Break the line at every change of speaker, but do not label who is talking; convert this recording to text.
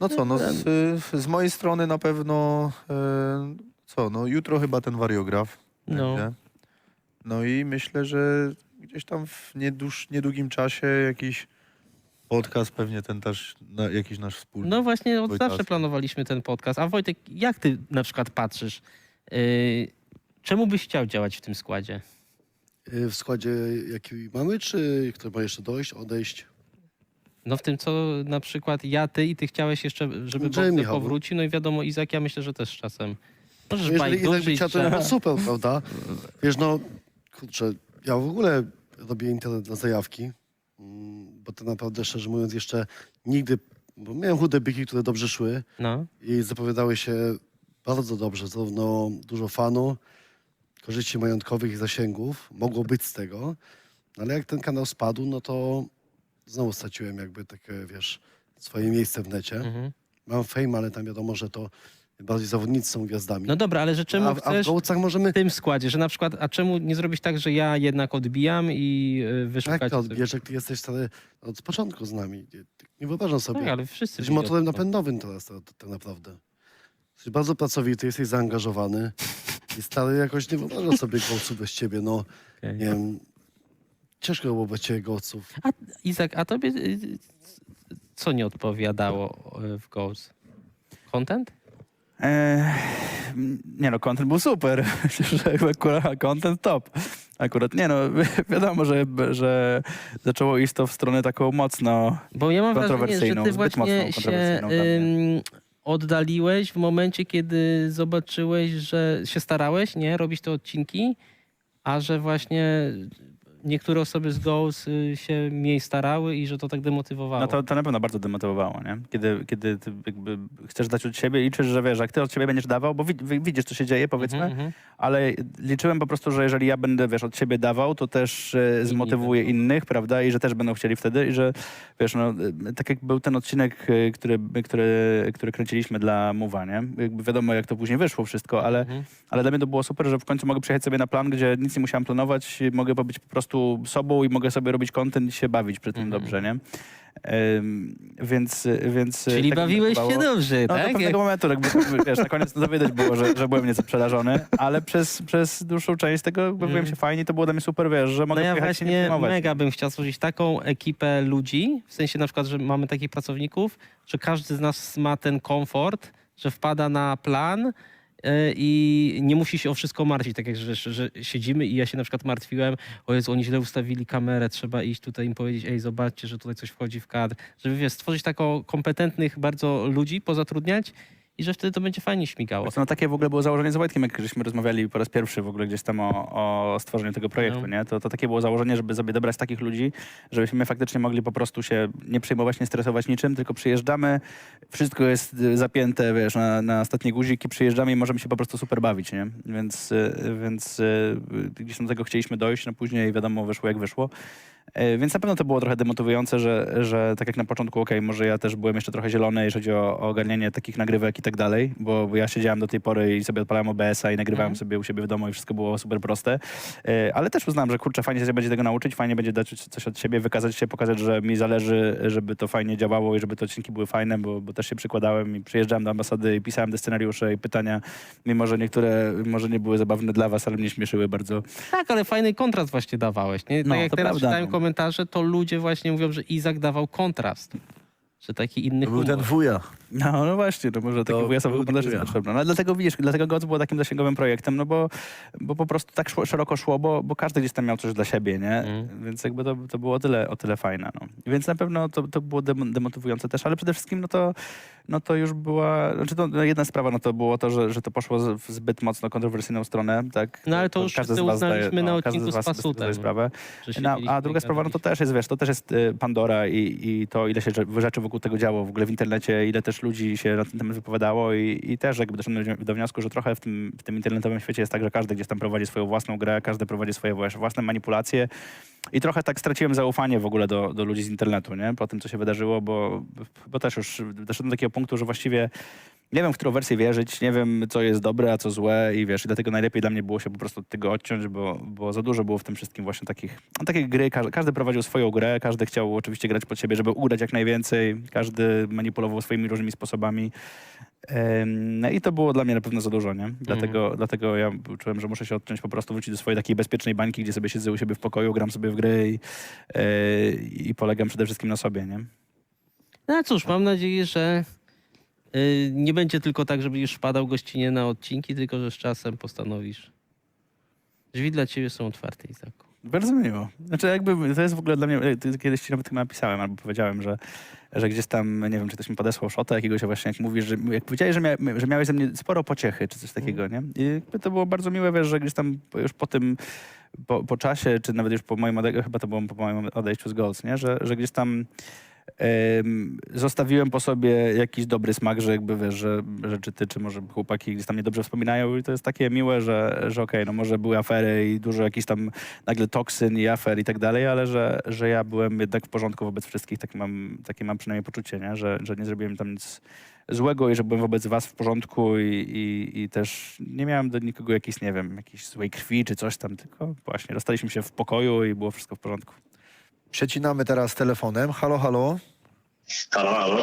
No co, no z, z mojej strony na pewno e, co, no jutro chyba ten wariograf
No.
będzie. No i myślę, że gdzieś tam w niedłuż, niedługim czasie jakiś podcast pewnie ten też, na, jakiś nasz wspólny.
No właśnie od zawsze planowaliśmy ten podcast. A Wojtek, jak ty na przykład patrzysz? Yy, czemu byś chciał działać w tym składzie?
Y, W składzie jaki mamy, czy kto ma jeszcze dojść, odejść?
No w tym, co na przykład ja, ty i ty chciałeś jeszcze, żeby Boxer
no.
powrócił. No i wiadomo, Izak, ja myślę, że też z czasem. Możesz
Jeżeli Izak by
bajdurzyć,
chciał, to
że...
no super, prawda? Wiesz, no, kurczę, ja w ogóle robię internet na zajawki, mm, bo to naprawdę, szczerze mówiąc, jeszcze nigdy, bo miałem chude byki, które dobrze szły
No.
i zapowiadały się bardzo dobrze, zarówno dużo fanu, korzyści majątkowych i zasięgów, mogło być z tego, no ale jak ten kanał spadł, no to znowu straciłem jakby takie, wiesz, swoje miejsce w necie.
Mhm.
Mam fame, ale tam wiadomo, że to bardziej zawodnicy są gwiazdami.
No dobra, ale że czemu
a, w- a w
chcesz
gołcach możemy...
w tym składzie, że na przykład, a czemu nie zrobić tak, że ja jednak odbijam i
Jak
wyszukać...
to odbierz, jak ty jesteś stary od początku z nami? Nie, nie wyobrażam sobie.
Tak, ale wszyscy...
Jesteś
byli
motorem
od-
napędowym teraz tak, tak naprawdę. Jesteś bardzo pracowity, jesteś zaangażowany. I stary jakoś nie wyobrażam sobie gołców bez ciebie. No,
Okej.
nie wiem, ciężko było bez ciebie gołców.
A Izak, a tobie y, co nie odpowiadało y, w Goals? Content?
Eee, nie no, content był super. Że akurat content top. Akurat, nie no, wi- wiadomo, że, że zaczęło iść to w stronę taką mocno...
Bo ja mam wrażenie, że
Kontrowersyjną,
ty
zbyt
właśnie
mocną
się
kontrowersyjną dla mnie.
ym, oddaliłeś w momencie, kiedy zobaczyłeś, że się starałeś, nie, robić te odcinki, a że właśnie niektóre osoby z Goals y, się mniej starały i że to tak demotywowało.
No to, to na pewno bardzo demotywowało, nie? Kiedy, kiedy chcesz dać od siebie, liczysz, że wiesz, jak ty od siebie będziesz dawał, bo wi- wi- widzisz, co się dzieje, powiedzmy,
Mhm, mhm.
ale liczyłem po prostu, że jeżeli ja będę, wiesz, od siebie dawał, to też e, zmotywuję
będą.
innych, prawda, i że też będą chcieli wtedy i że, wiesz, no, e, tak jak był ten odcinek, e, który, który, który kręciliśmy dla Mowa, nie? Jakby wiadomo, jak to później wyszło wszystko, ale,
Mhm.
ale dla mnie to było super, że w końcu mogę przyjechać sobie na plan, gdzie nic nie musiałem planować, mogę być po prostu sobą i mogę sobie robić content i się bawić przy tym
Mhm.
dobrze, nie? Em, więc, więc...
Czyli
tak
bawiłeś się dobrze,
No do
tak?
pewnego momentu, jakby, wiesz, na koniec to widać było, że, że byłem nieco przerażony, ale przez, przez dłuższą część tego bawiłem się fajnie i to było dla mnie super, wiesz, że mogę
No ja
i się nie
właśnie mega bym chciał stworzyć taką ekipę ludzi, w sensie na przykład, że mamy takich pracowników, że każdy z nas ma ten komfort, że wpada na plan i nie musi się o wszystko martwić, tak jak że, że siedzimy i ja się na przykład martwiłem, o Jezu, oni źle ustawili kamerę, trzeba iść tutaj im powiedzieć, ej, zobaczcie, że tutaj coś wchodzi w kadr, żeby wiesz, stworzyć taką kompetentnych bardzo ludzi, pozatrudniać i że wtedy to będzie fajnie śmigało.
No takie w ogóle było założenie z Wojtkiem, jak żeśmy rozmawiali po raz pierwszy w ogóle gdzieś tam o, o stworzeniu tego projektu,
No.
nie? To, to takie było założenie, żeby sobie dobrać takich ludzi, żebyśmy faktycznie mogli po prostu się nie przejmować, nie stresować niczym, tylko przyjeżdżamy, wszystko jest y, zapięte, wiesz, na, na ostatnie guziki, przyjeżdżamy i możemy się po prostu super bawić, nie? Więc, y, więc y, gdzieś do tego chcieliśmy dojść, no później wiadomo, wyszło jak wyszło. E, Więc na pewno to było trochę demotywujące, że, że tak jak na początku, okej, może ja też byłem jeszcze trochę zielony, jeżeli chodzi o, o ogarnianie takich nagrywek i tak dalej, bo, bo ja siedziałem do tej pory i sobie odpalałem OBS-a i nagrywałem
Mhm.
sobie u siebie w domu i wszystko było super proste. E, Ale też uznałem, że kurczę, fajnie się będzie tego nauczyć, fajnie będzie dać coś od siebie, wykazać się, pokazać, że mi zależy, żeby to fajnie działało i żeby te odcinki były fajne, bo, bo też się przykładałem i przyjeżdżałem do ambasady i pisałem te scenariusze i pytania, mimo że niektóre może nie były zabawne dla was, ale mnie śmieszyły bardzo.
Tak, ale fajny kontrast właśnie dawałeś. Nie? Tak
No,
jak
to
teraz
prawda,
czytałem
no.
Komentarze, to ludzie właśnie mówią, że Izak dawał kontrast. Że taki inny
To był
humor.
ten wuja.
No, no właśnie, no może taki
To
wujasowy
był
też jest. No, ale dlatego widzisz, dlatego GOC było takim zasięgowym projektem, no bo, bo po prostu tak szło, szeroko szło, bo, bo każdy gdzieś tam miał coś dla siebie, nie?
Mhm.
Więc jakby to, to było o tyle, o tyle fajne, no. Więc na pewno to, to było dem- demotywujące też, ale przede wszystkim no to, no to już była, znaczy to no jedna sprawa, no to było to, że, że to poszło z- w zbyt mocno kontrowersyjną stronę, tak?
No, ale to już
każdy z zdaje-
uznaliśmy na
każdy
odcinku z
sobie
Pasutem.
sprawę. No, a druga sprawa, no to też jest, wiesz, to też jest y, Pandora i, i to, ile się rze- rzeczy wokół tego działo w ogóle w internecie, ile też ludzi się na ten temat wypowiadało i, i też jakby doszedłem do wniosku, że trochę w tym, w tym internetowym świecie jest tak, że każdy gdzieś tam prowadzi swoją własną grę, każdy prowadzi swoje własne manipulacje i trochę tak straciłem zaufanie w ogóle do, do ludzi z internetu, nie? Po tym, co się wydarzyło, bo, bo też już doszedłem do takiego punktu, że właściwie nie wiem, w którą wersję wierzyć, nie wiem, co jest dobre, a co złe i wiesz, i dlatego najlepiej dla mnie było się po prostu od tego odciąć, bo, bo za dużo było w tym wszystkim właśnie takich, no, takie gry, każdy, każdy prowadził swoją grę, każdy chciał oczywiście grać pod siebie, żeby ugrać jak najwięcej, każdy manipulował swoimi różnymi sposobami. No i to było dla mnie na pewno za dużo, nie? Dlatego, dlatego ja czułem, że muszę się odciąć, po prostu wrócić do swojej takiej bezpiecznej bańki, gdzie sobie siedzę u siebie w pokoju, gram sobie w gry i, e, i polegam przede wszystkim na sobie, nie?
No cóż, mam nadzieję, że nie będzie tylko tak, że będziesz wpadał gościnie na odcinki, tylko że z czasem postanowisz. Drzwi dla ciebie są otwarte, Izaku.
Bardzo miło. Znaczy jakby to jest w ogóle dla mnie, kiedyś ci nawet chyba napisałem albo powiedziałem, że, że gdzieś tam, nie wiem, czy ktoś mi podesłał szota jakiegoś, właśnie jak mówisz, że jak powiedziałeś, że, mia, że miałeś ze mnie sporo pociechy, czy coś takiego, nie? I to było bardzo miłe, wiesz, że gdzieś tam już po tym, po, po czasie, czy nawet już po moim odejściu, chyba to było po moim odejściu z Golds, nie? Że, że gdzieś tam zostawiłem po sobie jakiś dobry smak, że jakby wiesz, że, że czy ty, czy może chłopaki gdzieś tam mnie dobrze wspominają i to jest takie miłe, że, że okej, no może były afery i dużo jakichś tam nagle toksyn i afer i tak dalej, ale że, że ja byłem jednak w porządku wobec wszystkich, takie mam, takie mam przynajmniej poczucie, nie? Że, że nie zrobiłem tam nic złego i że byłem wobec was w porządku i, i, i też nie miałem do nikogo jakiejś, nie wiem, jakiejś złej krwi czy coś tam, tylko właśnie rozstaliśmy się w pokoju i było wszystko w porządku.
Przecinamy teraz telefonem. Halo, halo.
Halo, halo.